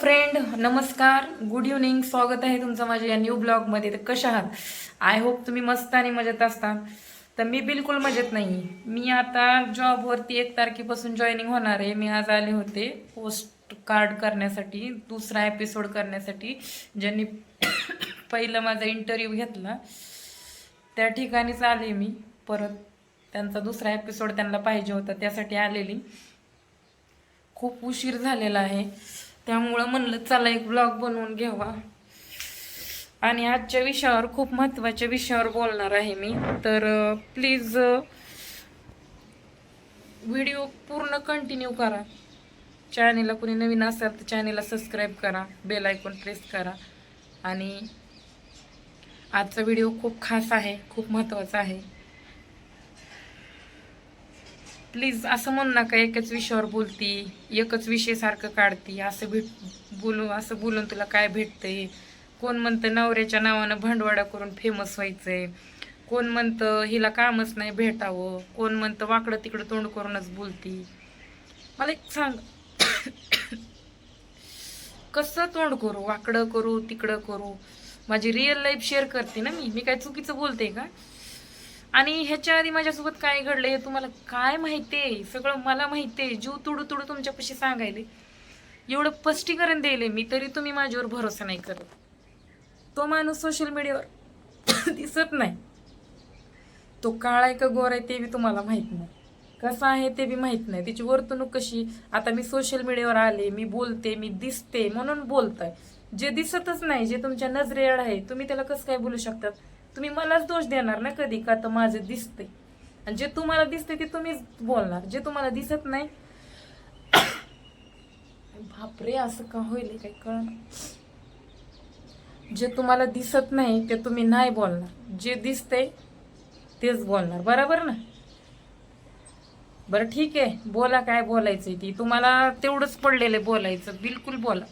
Friend नमस्कार. Good evening स्वागत आहे तुमचं माझ्या या न्यू ब्लॉगमध्ये तर कशा आहात? आय होप तुम्ही मस्त आणि मजेत असता. तर मी बिलकुल मजेत नाही. मी आता जॉबवरती एक तारखेपासून जॉईनिंग होणार आहे. मी आज आले होते पोस्ट कार्ड करण्यासाठी दुसरा एपिसोड करण्यासाठी ज्यांनी पहिलं माझा इंटरव्ह्यू घेतला. त्या ठिकाणीच आले मी. परत त्यांचा दुसरा एपिसोड त्यांना पाहिजे होता त्यासाठी आलेली. खूप उशीर झालेला आहे. त्यामुळं म्हणलं चला एक ब्लॉग बनवून घ्यावा आणि आजच्या विषयावर खूप महत्त्वाच्या विषयावर बोलणार आहे मी. तर प्लीज व्हिडिओ पूर्ण कंटिन्यू करा. चॅनेलला कोणी नवीन असेल तर चॅनेलला सबस्क्राईब करा. बेल आयकॉन प्रेस करा. आणि आजचा व्हिडिओ खूप खास आहे खूप महत्त्वाचा आहे. प्लीज असं म्हणू नका एकच विषयावर बोलती एकच विषय सारखं काढती असं भेट बोलू असं बोलून तुला काय भेटतंय? कोण म्हणतं नवऱ्याच्या नावानं भांडवाडा करून फेमस व्हायचंय? कोण म्हणतं हिला कामच नाही भेटावं? कोण म्हणतं वाकडं तिकडं तोंड करूनच बोलती? मला एक सांग कसं तोंड करू? वाकडं करू तिकडं करू? माझी रिअल लाईफ शेअर करते ना मी. मी काय चुकीचं बोलते का? आणि ह्याच्या आधी माझ्यासोबत काय घडलं हे तुम्हाला काय माहिती आहे? सगळं मला माहिती आहे. जीव तुडू तुडू तुमच्यापाशी सांगायले. एवढं स्पष्टीकरण दिले मी तरी तुम्ही माझ्यावर भरोसा नाही करत. तो माणूस सोशल मीडियावर दिसत नाही. तो काळा आहे का गोर आहे ते बी तुम्हाला माहीत नाही. कसा आहे ते बी माहीत नाही. त्याची वर्तणूक कशी? आता मी सोशल मीडियावर आले मी बोलते मी दिसते म्हणून बोलताय. जे दिसतच नाही जे तुमच्या नजरेआड आहे तुम्ही त्याला कसं काय बोलू शकतात? तुम्ही मलाच दोष देणार ना कधी का तर माझं दिसतंय. आणि जे तुम्हाला दिसते ते तुम्हीच बोलणार. जे तुम्हाला दिसत नाही बापरे असं का होईल काही कळ जे तुम्हाला दिसत नाही ते तुम्ही नाही बोलणार. जे दिसतंय तेच बोलणार. बरोबर ना? बरं ठीक आहे. बोला काय बोलायचंय ती. तुम्हाला तेवढंच पडलेलं आहे बोलायचं. बिलकुल बोला.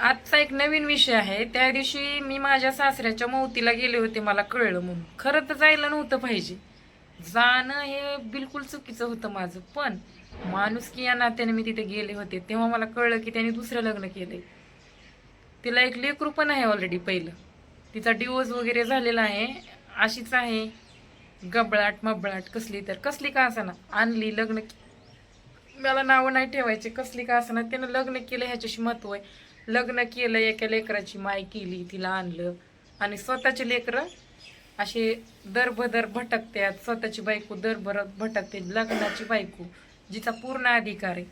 आजचा एक नवीन विषय आहे. त्या दिवशी मी माझ्या सासऱ्याच्या मौतीला गेले होते मला कळलं म्हणून. खरं तर जायला नव्हतं पाहिजे. जाणं हे बिलकुल चुकीचं होतं माझं. पण माणूस की या नात्याने मी तिथे गेले होते. तेव्हा मला कळलं की त्याने दुसरं लग्न केलंय. तिला एक लेकरू पण आहे ऑलरेडी पहिलं. तिचा डिवोर्स वगैरे झालेला आहे. अशीच आहे. गबळाट मबळाट कसली तर. कसली का ना आणली लग्न. मला नावं नाही ठेवायचे. कसली का ना त्यानं लग्न केलं ह्याच्याशी महत्त्व आहे. लग्न केलं एका लेकराची माय केली तिला आणलं. आणि स्वतःचे लेकरं असे दरबदर भटकतात स्वतःची बायको दरभर भटकते. लग्नाची बायको जिचा पूर्ण अधिकार आहे.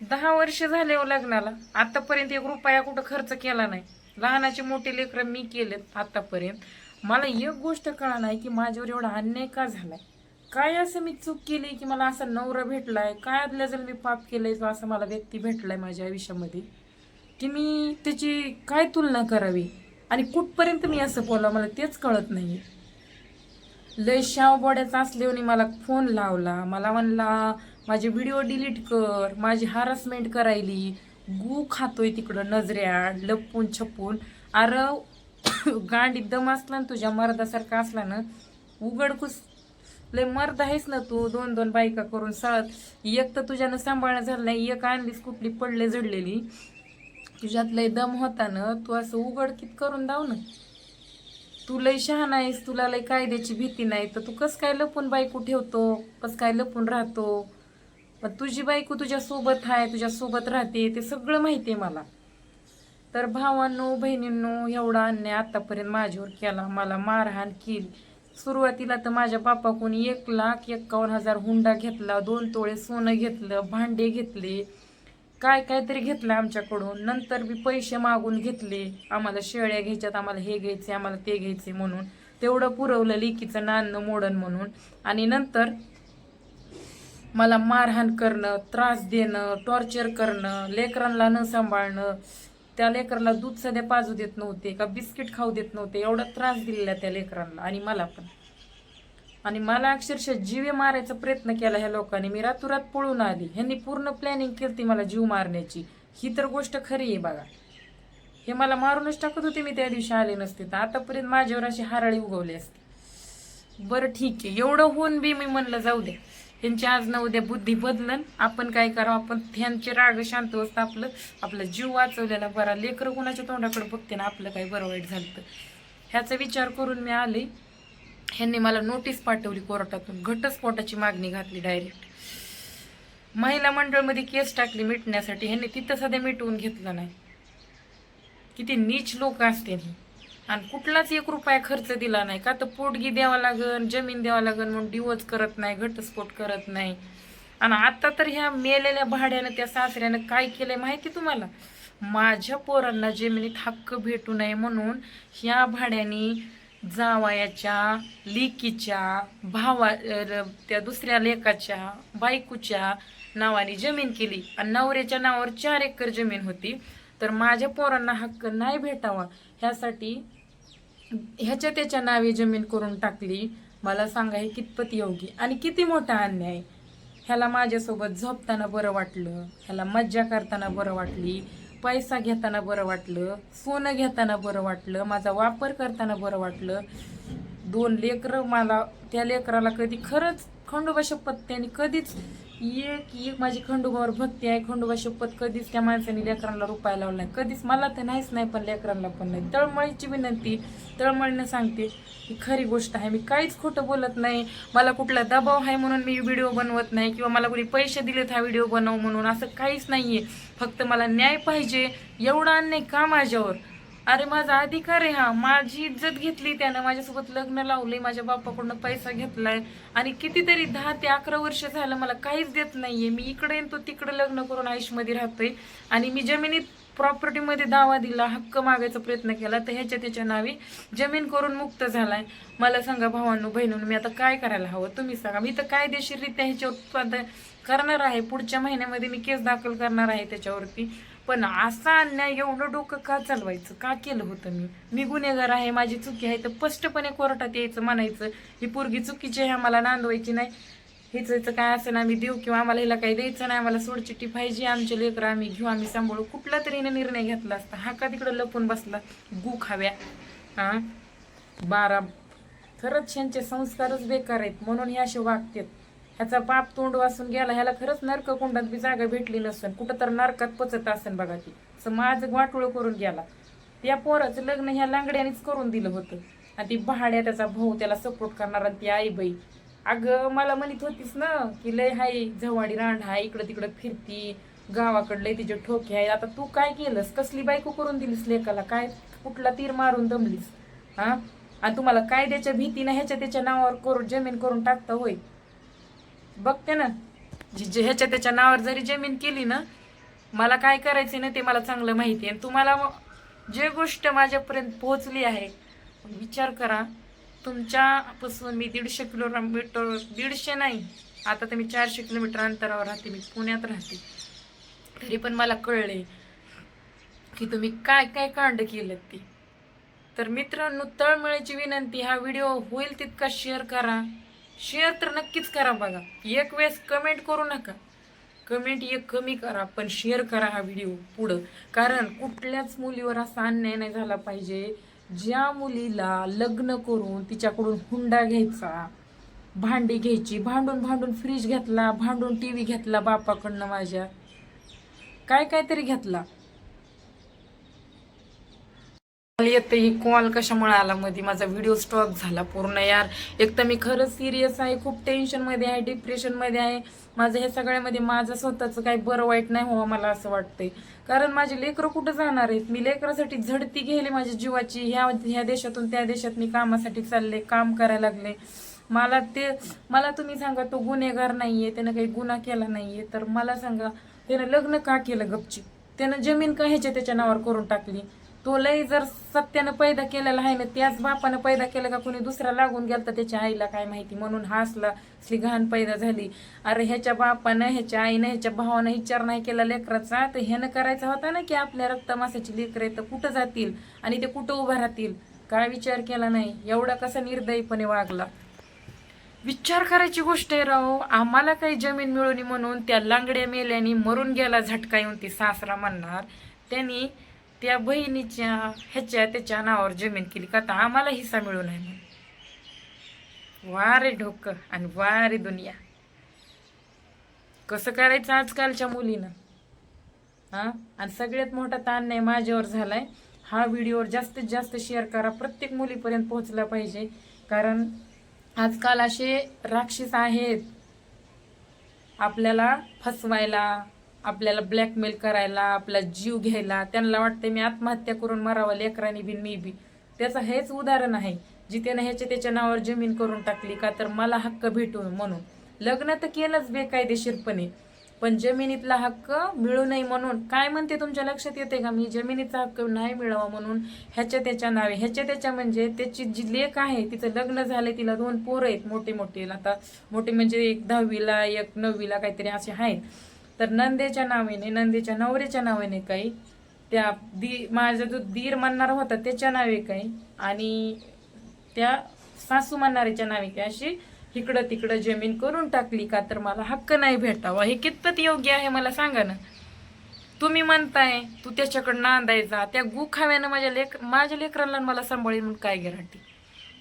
दहा वर्ष झाले हो लग्नाला. आतापर्यंत एक रुपया कुठं खर्च केला नाही. लहानाचे मोठे लेकरं मी केलेत आतापर्यंत. मला एक गोष्ट कळा नाही की माझ्यावर एवढा अन्याय का झालाय? काय असं मी चूक केली की मला असा नवरा भेटलाय? काय आदल्या जर मी पाप केलंय? असं मला व्यक्ती भेटलाय माझ्या आयुष्यामध्ये? की मी त्याची काय तुलना करावी? आणि कुठपर्यंत मी असं बोलावं मला तेच कळत नाही लय शाव बोड्याचा असल्याने मला फोन लावला. मला म्हणला माझे व्हिडिओ डिलीट कर. माझी हॅरसमेंट करायली. गू खातोय तिकडं नजऱ्याड लपून छपून. अरे गांडी दम असला ना तुझ्या मर्दासारखा असला ना उघडकुस लय मर्द आहेस ना तू दोन दोन बायका करून सळत. एक तर तुझ्यानं सांभाळणं झालं नाही एक आणलीस कुठली पडले जडलेली तुझ्यात लय दम होता ना तू असं उघडकीत करून दाव ना. तू लय शहाणा आहेस तुला लय कायद्याची भीती नाही तर तू कस काय लपून बायको ठेवतो कस काय लपून राहतो? पण तुझी बायको तुझ्यासोबत आहे तुझ्यासोबत राहते ते सगळं माहिती आहे मला. तर भावांनो बहिणींनो एवढा अन्याय आतापर्यंत माझ्यावर केला मला मारहाण केली. सुरुवातीला तर माझ्या बापाकडून एक लाख एक्कावन्न हजार हुंडा घेतला दोन तोळे सोनं घेतलं भांडे घेतले. काय काहीतरी घेतलं आमच्याकडून. नंतर बी पैसे मागून घेतले. आम्हाला शेळ्या घ्यायच्यात आम्हाला हे घ्यायचे आम्हाला ते घ्यायचे म्हणून. तेवढं पुरवलं लिकीचं नाणं मोडण म्हणून. आणि नंतर मला मारहाण करणं त्रास देणं टॉर्चर करणं लेकरांना न सांभाळणं. त्या लेकराला दूध सध्या पाजू देत नव्हते का बिस्किट खाऊ देत नव्हते. एवढा त्रास दिलेला त्या लेकरांना आणि मला पण. आणि मला अक्षरशः जीवे मारायचा प्रयत्न केला ह्या लोकांनी. मी रातोरात पळून आली. ह्यांनी पूर्ण प्लॅनिंग केली मला जीव मारण्याची. ही तर गोष्ट खरी आहे बघा. हे मला मारूनच टाकत होते मी त्या दिवशी आले नसते. तर आतापर्यंत माझ्यावर अशी हाराळी उगवली असते. बरं ठीक आहे. एवढं होऊन बी मी म्हणलं जाऊ दे. ह्यांची आज न उद्या बुद्धी बदलन. आपण काय करावं? आपण ह्यांचे राग शांत असतं आपलं. आपला जीव वाचवलेला बरा. लेकरं कोणाच्या तोंडाकडे बघते ना आपलं काही बरं वाईट झालं ह्याचा विचार करून मी आले. ह्यांनी मला नोटीस पाठवली कोर्टातून. घटस्फोटाची मागणी घातली डायरेक्ट महिला मंडळमध्ये केस टाकली मिटण्यासाठी. ह्यांनी तिथं सध्या मिटवून घेतलं नाही. किती नीच लोक असते ही. आणि कुठलाच एक रुपया खर्च दिला नाही. का तर पोटगी द्यावा लागन जमीन द्यावा लागन म्हणून डिवोर्स करत नाही घटस्फोट करत नाही. आणि आता तर ह्या मेलेल्या भाड्यानं त्या सासऱ्यानं काय केलंय माहिती तुम्हाला? माझ्या पोरांना जमिनीत हक्क भेटू नये म्हणून ह्या भाड्याने जावयाच्या लेकीच्या भावा त्या दुसऱ्या लेकाच्या बायकोच्या नावाने जमीन केली. आणि नवऱ्याच्या नावावर चार एकर जमीन होती. तर माझ्या पोरांना हक्क नाही भेटावा. ह्यासाठी ह्याच्या त्याच्या नावे जमीन करून टाकली. मला सांगा हे कितपत योगी आणि किती मोठा अन्याय? ह्याला माझ्यासोबत झोपताना बरं वाटलं. ह्याला मज्जा करताना बरं वाटली. पैसा घेताना बरं वाटलं सोनं घेताना बरं वाटलं माझा वापर करताना बरं वाटलं. दोन लेकरं मला त्या लेकराला कधी खरंच खंडोबा शपथ त्यांनी कधीच एक एक माझी खंडोबावर भक्ती आहे. खंडोबा शपथ कधीच त्या माणसाने लेकरांना रुपाय लावला नाही. कधीच मला तर नाहीच नाही पण लेकरांना पण नाही. तळमळीची विनंती तळमळीनं सांगते ही खरी गोष्ट आहे. मी काहीच खोटं बोलत नाही. मला कुठला दबाव आहे म्हणून मी व्हिडिओ बनवत नाही किंवा मला कुणी पैसे दिलेत हा व्हिडिओ बनव म्हणून. असं काहीच नाहीये. फक्त मला न्याय पाहिजे. एवढा अन्याय का माझ्यावर? अरे माझा अधिकार आहे हा. माझी इज्जत घेतली त्यानं. माझ्यासोबत लग्न लावले माझ्या बापाकडून पैसा घेतलाय. आणि कितीतरी दहा ते अकरा वर्ष झालं मला काहीच देत नाहीये. मी इकडे येतो तिकडे लग्न करून आयुष्यमध्ये राहतोय. आणि मी जमिनीत प्रॉपर्टीमध्ये दावा दिला हक्क मागायचा प्रयत्न केला तर ह्याच्या त्याच्या नावे जमीन करून मुक्त झालाय. मला सांगा भावांनो बहिणून मी आता काय करायला हवं? तुम्ही सांगा. मी तर कायदेशीररित्या ह्याच्यावर उत्पादन करणार आहे. पुढच्या महिन्यामध्ये मी केस दाखल करणार आहे त्याच्यावरती. पण असा अन्याय एवढं डोकं का चालवायचं? का केलं होतं मी? मी गुन्हेगार आहे माझी चुकी आहे तर स्पष्टपणे कोर्टात यायचं म्हणायचं ही पोरगी चुकीची आहे आम्हाला नांदवायची नाही. हेच हिचं काय असं ना आम्ही देऊ किंवा आम्हाला हिला काही द्यायचं नाही आम्हाला सोडचिट्टी पाहिजे आमचे लेकरं आम्ही घेऊ आम्ही सांभाळू. कुठला तरी निर्णय घेतला असता. हा का तिकडं लपून बसला? गु खाव्या हा बारा. खरंच यांचे संस्कारच बेकार आहेत म्हणून हे असे वागतात ह्याचा पाप तोंड वाचून गेला ह्याला खरंच नरक कुंडात बी जागा भेटली नसेल कुठं तर नरकात पचत असेल बघा ती. असं माझं वाटोळ करून गेला. त्या पोराचं लग्न ह्या लांगड्यानेच करून दिलं होतं. आणि ती भाड्या त्याचा भाऊ त्याला सपोर्ट करणारा ती आई बाई अगं मला म्हणत होतीस ना की लय हाय झवाडी रांड हाय इकडं तिकडं फिरती गावाकडले तिचे ठोके आहे आता तू काय केलंस? कसली बायको करून दिलीस लेकाला? काय कुठला तीर मारून दमलीस? हा? आणि तुम्हाला कायद्याच्या भीतीनं ह्याच्या त्याच्या नावावर करून जमीन करून टाकता होय? बघते ना. जी जे ह्याच्या त्याच्या नावावर जरी जमीन केली ना मला काय करायचं ना ते मला चांगलं माहिती आहे. तुम्हाला जे गोष्ट माझ्यापर्यंत पोहोचली आहे विचार करा. तुमच्यापासून मी दीडशे किलोमीटर दीडशे नाही आता तर मी चारशे किलोमीटर अंतरावर राहते. मी पुण्यात राहते. तरी पण मला कळले की तुम्ही काय काय कांड केलं ते. तर मित्रांनो तळमळीची विनंती हा व्हिडिओ होईल तितका शेअर करा. शेअर तर नक्कीच करा बघा. एक वेळेस कमेंट करू नका. कमेंट एक कमी करा पण शेअर करा हा व्हिडिओ पुढं. कारण कुठल्याच मुलीवर असा अन्याय नाही झाला पाहिजे. ज्या मुलीला लग्न करून तिच्याकडून हुंडा घ्यायचा भांडी घ्यायची भांडून भांडून फ्रीज घेतला भांडून टी व्ही घेतला बापाकडनं माझ्या काय काय तरी घेतला. येते ही कॉल कशामुळे आला मध्ये माझा व्हिडिओ स्टॉप झाला पूर्ण यार. एक तर मी खरंच सिरियस आहे खूप टेन्शनमध्ये आहे डिप्रेशनमध्ये आहे. माझं हे सगळ्यामध्ये माझं स्वतःचं काही बरं वाईट नाही व्हावं मला असं वाटतंय. कारण माझे लेकरं कुठं जाणार आहेत? मी लेकरासाठी झडती घेली माझ्या जीवाची. ह्या ह्या देशातून त्या देशात मी कामासाठी चालले काम करायला लागले. मला ते मला तुम्ही सांगा तो गुन्हेगार नाहीये त्यानं काही गुन्हा केला नाहीये तर मला सांगा त्यानं लग्न का केलं गपची त्यानं जमीन का ह्याच्या त्याच्या नावावर करून टाकली? तो लय जर सत्यानं पैदा केलेला आहे ना त्याच बापानं पैदा केलं का कोणी दुसरा लागून गेला तर त्याच्या आईला काय माहिती? म्हणून हासला असली घाण पैदा झाली. अरे ह्याच्या बापानं ह्याच्या आईनं ह्याच्या भावानं विचार नाही केला लेकराचा तर ह्यानं करायचा होता ना की आपल्या रक्तमासाची लेकर तर कुठं जातील आणि ते कुठं उभं राहतील? काय विचार केला नाही? एवढा कसा निर्दयीपणे वागला. विचार करायची गोष्ट आहे राव. आम्हाला काही जमीन मिळवली म्हणून त्या लांगड्या मेल्याने मरून गेला झटका येऊन ती सासरा म्हणणार. त्यांनी त्या बहिणीच्या ह्याच्या त्याच्या नावावर जमीन केली. का तर आम्हाला हिस्सा मिळू नये म्हणून. वा रे ढोक आणि वा रे दुनिया. कसं करायचं आजकालच्या मुलीनं? हां? आणि सगळ्यात मोठा ताण नाही माझ्यावर झालाय. हा व्हिडिओवर जास्तीत जास्त शेअर करा. प्रत्येक मुलीपर्यंत पोहोचला पाहिजे. कारण आजकाल असे राक्षस आहेत. आपल्याला फसवायला आपल्याला ब्लॅकमेल करायला आपला जीव घ्यायला त्यांना वाटतं मी आत्महत्या करून मरावं लेकरांनी बिन मी बी. त्याचं हेच उदाहरण आहे जी त्यानं ह्याच्या त्याच्या नावावर जमीन करून टाकली का तर मला हक्क भेटू म्हणून. लग्न तर केलंच बेकायदेशीरपणे पण जमिनीतला हक्क मिळू नये म्हणून. काय म्हणते तुमच्या लक्षात येते का? मी जमिनीचा हक्क नाही मिळावा म्हणून ह्याच्या त्याच्या नावे ह्याच्या त्याच्या म्हणजे त्याची जी लेख आहे तिचं लग्न झालंय तिला दोन पोरं आहेत मोठे मोठे आता मोठे म्हणजे एक दहावीला एक नववीला काहीतरी असे आहेत. तर नंदेच्या नावाने नंदेच्या नवऱ्याच्या नावाने काही. त्या दी माझा जो दीर म्हणणारा होता त्याच्या नावे काही. आणि त्या सासू म्हणणाऱ्याच्या नावे काही. अशी इकडं तिकडं जमीन करून टाकली का तर मला हक्क नाही भेटावा. हे कितपत योग्य आहे मला सांगा ना. तुम्ही म्हणताय तू त्याच्याकडं नांदायचा. त्या गुखाव्यानं माझ्या लेक माझ्या लेकरांना मला सांभाळी म्हणून काय गॅरंटी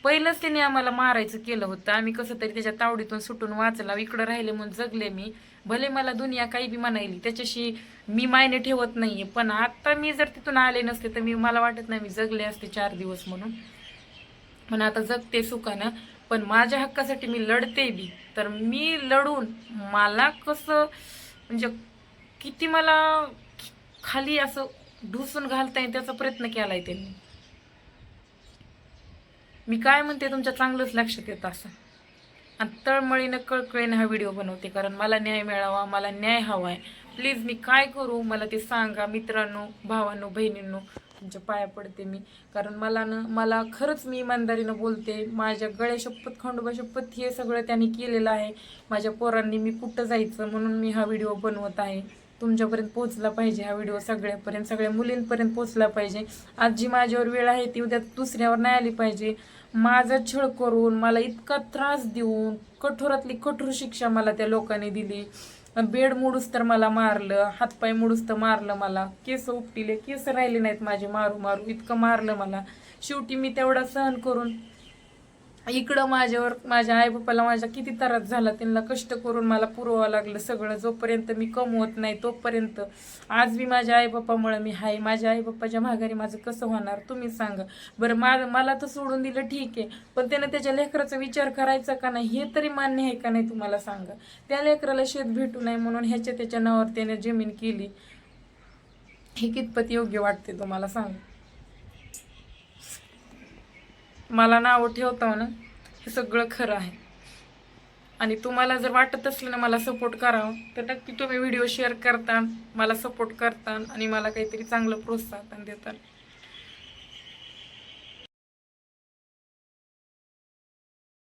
पहिलंच त्याने आम्हाला मारायचं केलं होतं. आम्ही कसं तरी त्याच्या तावडीतून सुटून वाचला इकडं राहिले म्हणून जगले मी. भले मला दुनिया काही बी म्हणायली त्याच्याशी मी मायने ठेवत नाहीये पण आता मी जर तिथून आले नसते तर मी मला वाटत नाही मी जगले असते चार दिवस म्हणून. पण आता जगते सुखानं पण माझ्या हक्कासाठी मी लढते बी. तर मी लढून मला कसं म्हणजे किती मला खाली असं ढुसून घालता येईल त्याचा प्रयत्न केला आहे त्यांनी. मी काय म्हणते तुमच्या चांगलंच लक्षात येतं असं. आणि तळमळीनं कळकळीनं हा व्हिडिओ बनवते कारण मला न्याय मिळावा मला न्याय हवा आहे प्लीज मी काय करू मला ते सांगा मित्रांनो भावांनो बहिणींनो तुमच्या पाया पडते मी. कारण मला ना मला खरंच मी इमानदारीनं बोलते माझ्या गळ्या शपथ खंडोबा शपथ हे सगळं त्यांनी केलेलं आहे. माझ्या पोरांनी मी कुठं जायचं म्हणून मी हा व्हिडिओ बनवत आहे. तुमच्यापर्यंत पोहोचला पाहिजे हा व्हिडिओ सगळ्यापर्यंत सगळ्या मुलींपर्यंत पोहोचला पाहिजे. आज जी माझ्यावर वेळ आहे ती उद्या दुसऱ्यावर नाही आली पाहिजे. माझा छळ करून मला इतका त्रास देऊन कठोरातली कठोर शिक्षा मला त्या लोकांनी दिली. बेड मोडूस तर मला मारलं हातपाय मोडूस तर मारलं मला. केस उपटिले केस राहिले नाहीत माझे मारू मारू इतकं मारलं मला. शेवटी मी तेवढा सहन करून इकडं माझ्यावर माझ्या आईबापाला माझ्या किती त्रास झाला त्यांना कष्ट करून मला पुरवावं लागलं सगळं. जोपर्यंत मी कमवत नाही तोपर्यंत. आज मी माझ्या आईबापामुळे मी आहे माझ्या आईबापाच्या माघारी माझं कसं होणार तुम्ही सांगा. बरं मा मला तर सोडून दिलं ठीक आहे पण त्यानं त्याच्या लेकराचा विचार करायचा का नाही हे तरी मान्य आहे का नाही तुम्हाला सांगा. त्या लेकराला शेत भेटू नये म्हणून ह्याच्या त्याच्या नावावर त्याने जमीन केली. हे कितपत योग्य वाटते तुम्हाला सांगा. मला नावं ठेवता ना हे सगळं खरं आहे. आणि तुम्हाला जर वाटत असलं ना मला सपोर्ट करावं तर नक्की तुम्ही व्हिडिओ शेअर करता मला सपोर्ट करता आणि मला काहीतरी चांगलं प्रोत्साहन देतात